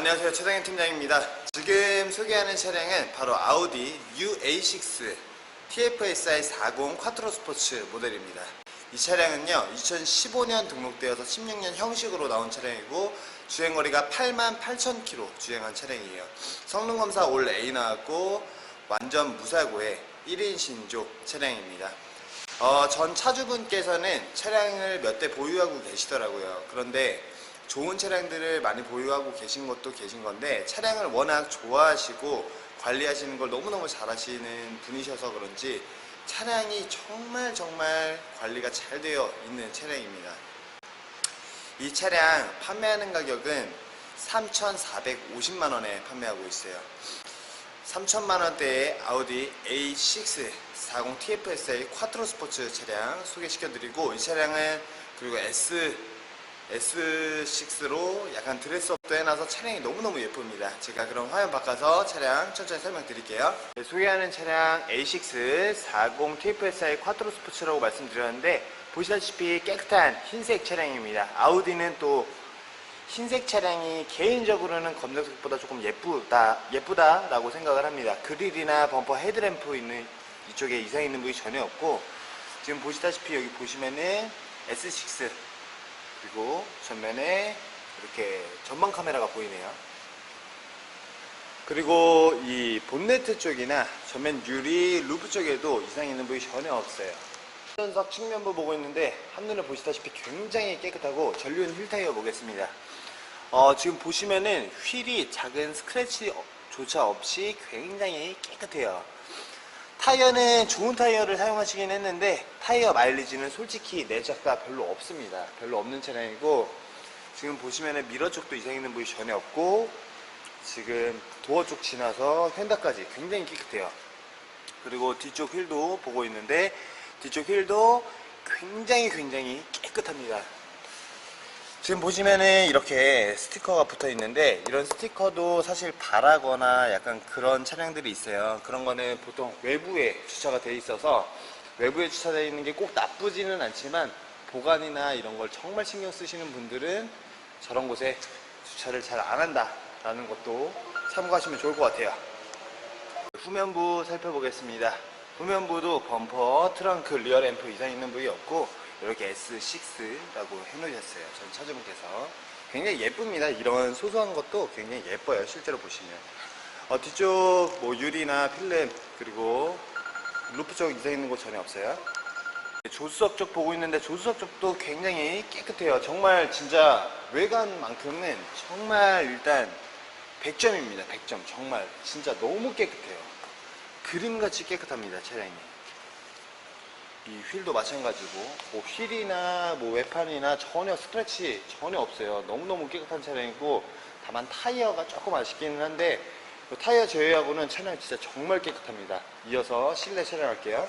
안녕하세요. 최상현 팀장입니다. 지금 소개하는 차량은 바로 아우디 UA6 TFSI 40 쿼트로 스포츠 모델입니다. 이 차량은요 2015년 등록되어서 16년 형식으로 나온 차량이고 주행거리가 88,000km 주행한 차량이에요. 성능검사 올 A 나왔고 완전 무사고의 1인 신조 차량입니다. 어, 전 차주분께서는 차량을 몇 대 보유하고 계시더라고요. 그런데 좋은 차량들을 많이 보유하고 계신 것도 계신 건데 차량을 워낙 좋아하시고 관리하시는 걸 너무너무 잘하시는 분이셔서 그런지 차량이 정말 정말 관리가 잘 되어 있는 차량입니다. 이 차량 판매하는 가격은 3,450만 원에 판매하고 있어요. 3천만 원대의 아우디 A6 40 TFSI 쿼트로 스포츠 차량 소개시켜드리고 이 차량은 그리고 S S6로 약간 드레스업도 해놔서 차량이 너무너무 예쁩니다. 제가 그럼 화면 바꿔서 차량 천천히 설명드릴게요. 네, 소개하는 차량 A6 40 TFSI 쿼트로 스포츠라고 말씀드렸는데 보시다시피 깨끗한 흰색 차량입니다. 아우디는 또 흰색 차량이 개인적으로는 검정색보다 조금 예쁘다, 예쁘다라고 생각을 합니다. 그릴이나 범퍼 헤드램프 있는 이쪽에 이상 있는 부위 전혀 없고, 지금 보시다시피 여기 보시면은 S6, 그리고 전면에 이렇게 전방 카메라가 보이네요. 그리고 이 본네트 쪽이나 전면 유리 루프 쪽에도 이상 있는 부위 전혀 없어요. 운전석 측면부 보고 있는데 한눈에 보시다시피 굉장히 깨끗하고 전륜 휠 타이어 보겠습니다. 어, 지금 보시면은 휠이 작은 스크래치조차 없이 굉장히 깨끗해요. 타이어는 좋은 타이어를 사용하시긴 했는데 타이어 마일리지는 솔직히 내작다 별로 없습니다. 별로 없는 차량이고 지금 보시면은 미러 쪽도 이상 있는 부위 전혀 없고 지금 도어 쪽 지나서 휀다까지 굉장히 깨끗해요. 그리고 뒤쪽 휠도 보고 있는데 뒤쪽 휠도 굉장히 굉장히 깨끗합니다. 지금 보시면은 이렇게 스티커가 붙어 있는데 이런 스티커도 사실 바라거나 약간 그런 차량들이 있어요. 그런 거는 보통 외부에 주차가 돼 있어서 외부에 주차되어 있는 게 꼭 나쁘지는 않지만 보관이나 이런 걸 정말 신경 쓰시는 분들은 저런 곳에 주차를 잘 안 한다 라는 것도 참고하시면 좋을 것 같아요. 후면부 살펴보겠습니다. 후면부도 범퍼, 트렁크, 리어 램프 이상 있는 부위 없고 이렇게 S6라고 해놓으셨어요. 전 차주분께서 굉장히 예쁩니다. 이런 소소한 것도 굉장히 예뻐요. 실제로 보시면 어, 뒤쪽 뭐 유리나 필름 그리고 루프 쪽 이상 있는 곳 전혀 없어요. 조수석 쪽 보고 있는데 조수석 쪽도 굉장히 깨끗해요. 정말 진짜 외관만큼은 정말 일단 100점입니다. 100점 정말 진짜 너무 깨끗해요. 그림같이 깨끗합니다. 차량이. 이 휠도 마찬가지고 뭐 휠이나 뭐 외판이나 전혀 스크래치 전혀 없어요. 너무너무 깨끗한 차량이고 다만 타이어가 조금 아쉽기는 한데 그 타이어 제외하고는 차량 진짜 정말 깨끗합니다. 이어서 실내 촬영할게요.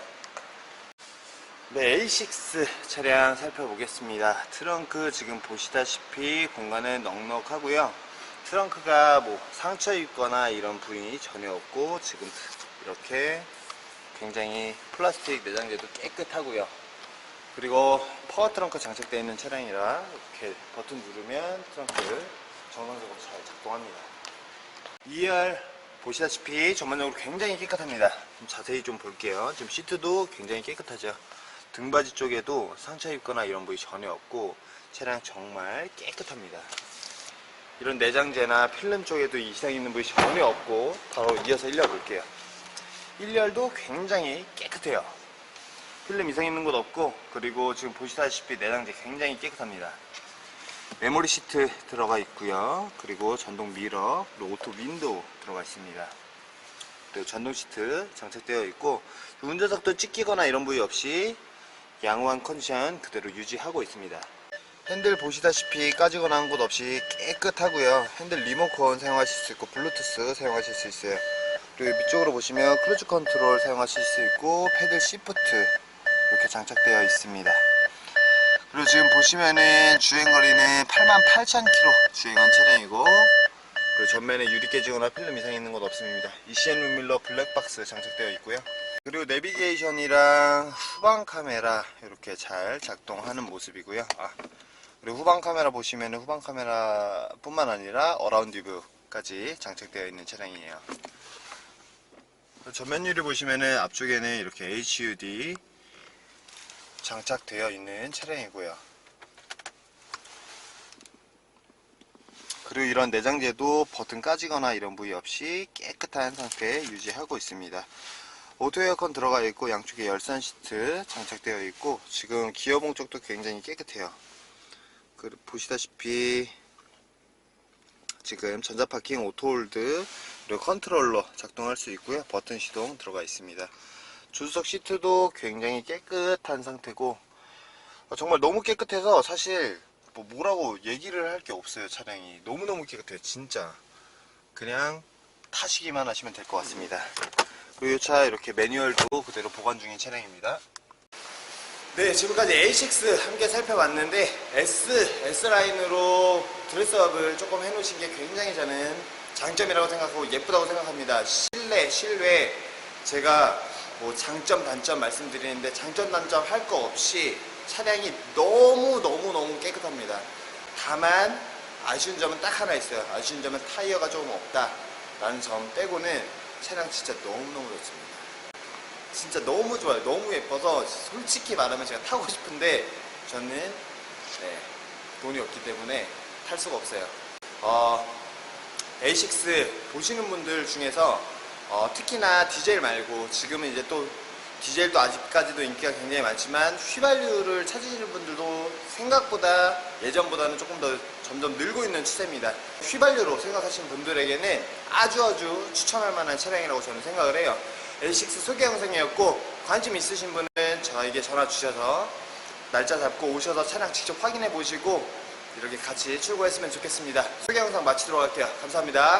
네 A6 차량 살펴보겠습니다. 트렁크 지금 보시다시피 공간은 넉넉하고요. 트렁크가 뭐 상처 입거나 이런 부위 전혀 없고 지금 이렇게 굉장히 플라스틱 내장재도 깨끗하고요. 그리고 파워 트렁크 장착되어 있는 차량이라 이렇게 버튼 누르면 트렁크 정상적으로 잘 작동합니다. 2열 보시다시피 전반적으로 굉장히 깨끗합니다. 좀 자세히 좀 볼게요. 지금 시트도 굉장히 깨끗하죠. 등받이 쪽에도 상처 입거나 이런 부위 전혀 없고 차량 정말 깨끗합니다. 이런 내장재나 필름 쪽에도 이상 있는 부위 전혀 없고 바로 이어서 일려 볼게요. 1열도 굉장히 깨끗해요. 필름 이상 있는 곳 없고 그리고 지금 보시다시피 내장재 굉장히 깨끗합니다. 메모리 시트 들어가 있고요. 그리고 전동 미러, 그리고 오토 윈도우 들어가 있습니다. 그리고 전동 시트 장착되어 있고 운전석도 찢기거나 이런 부위 없이 양호한 컨디션 그대로 유지하고 있습니다. 핸들 보시다시피 까지거나 한 곳 없이 깨끗하고요. 핸들 리모컨 사용하실 수 있고 블루투스 사용하실 수 있어요. 그리고 위쪽으로 보시면 크루즈 컨트롤 사용하실 수 있고 패들 시프트 이렇게 장착되어 있습니다. 그리고 지금 보시면은 주행거리는 88,000km 주행한 차량이고 그리고 전면에 유리 깨지거나 필름 이상 있는 것 없습니다. ECN 룸밀러 블랙박스 장착되어 있고요. 그리고 내비게이션이랑 후방 카메라 이렇게 잘 작동하는 모습이고요. 아, 그리고 후방 카메라 보시면 후방 카메라 뿐만 아니라 어라운드 뷰 까지 장착되어 있는 차량이에요. 전면유리 보시면은 앞쪽에는 이렇게 HUD 장착되어 있는 차량이고요. 그리고 이런 내장재도 버튼 까지거나 이런 부위 없이 깨끗한 상태 유지하고 있습니다. 오토 에어컨 들어가 있고 양쪽에 열선 시트 장착되어 있고 지금 기어봉 쪽도 굉장히 깨끗해요. 그 보시다시피 지금 전자파킹 오토홀드 그리고 컨트롤러 작동할 수 있고요. 버튼 시동 들어가 있습니다. 조수석 시트도 굉장히 깨끗한 상태고 어, 정말 너무 깨끗해서 사실 뭐 뭐라고 얘기를 할 게 없어요 차량이 너무너무 깨끗해요 진짜 그냥 타시기만 하시면 될 것 같습니다 그리고 이 차 이렇게 매뉴얼도 그대로 보관 중인 차량입니다 네 지금까지 A6 함께 살펴봤는데 S, S라인으로 드레스업을 조금 해놓으신 게 굉장히 저는 장점이라고 생각하고 예쁘다고 생각합니다 실내, 실외 제가 뭐 장점, 단점 말씀드리는데 장점, 단점 할 거 없이 차량이 너무너무너무 깨끗합니다 다만 아쉬운 점은 딱 하나 있어요 아쉬운 점은 타이어가 조금 없다 라는 점 빼고는 차량 진짜 너무너무 좋습니다 진짜 너무 좋아요. 너무 예뻐서 솔직히 말하면 제가 타고 싶은데 저는 네, 돈이 없기 때문에 탈 수가 없어요. 어, A6 보시는 분들 중에서 어, 특히나 디젤 말고 지금은 이제 또 디젤도 아직까지도 인기가 굉장히 많지만 휘발유를 찾으시는 분들도 생각보다 예전보다는 조금 더 점점 늘고 있는 추세입니다. 휘발유로 생각하시는 분들에게는 아주 아주 추천할 만한 차량이라고 저는 생각을 해요. A6 소개 영상이었고 관심 있으신 분은 저에게 전화 주셔서 날짜 잡고 오셔서 차량 직접 확인해 보시고 이렇게 같이 출고했으면 좋겠습니다. 소개 영상 마치도록 할게요. 감사합니다.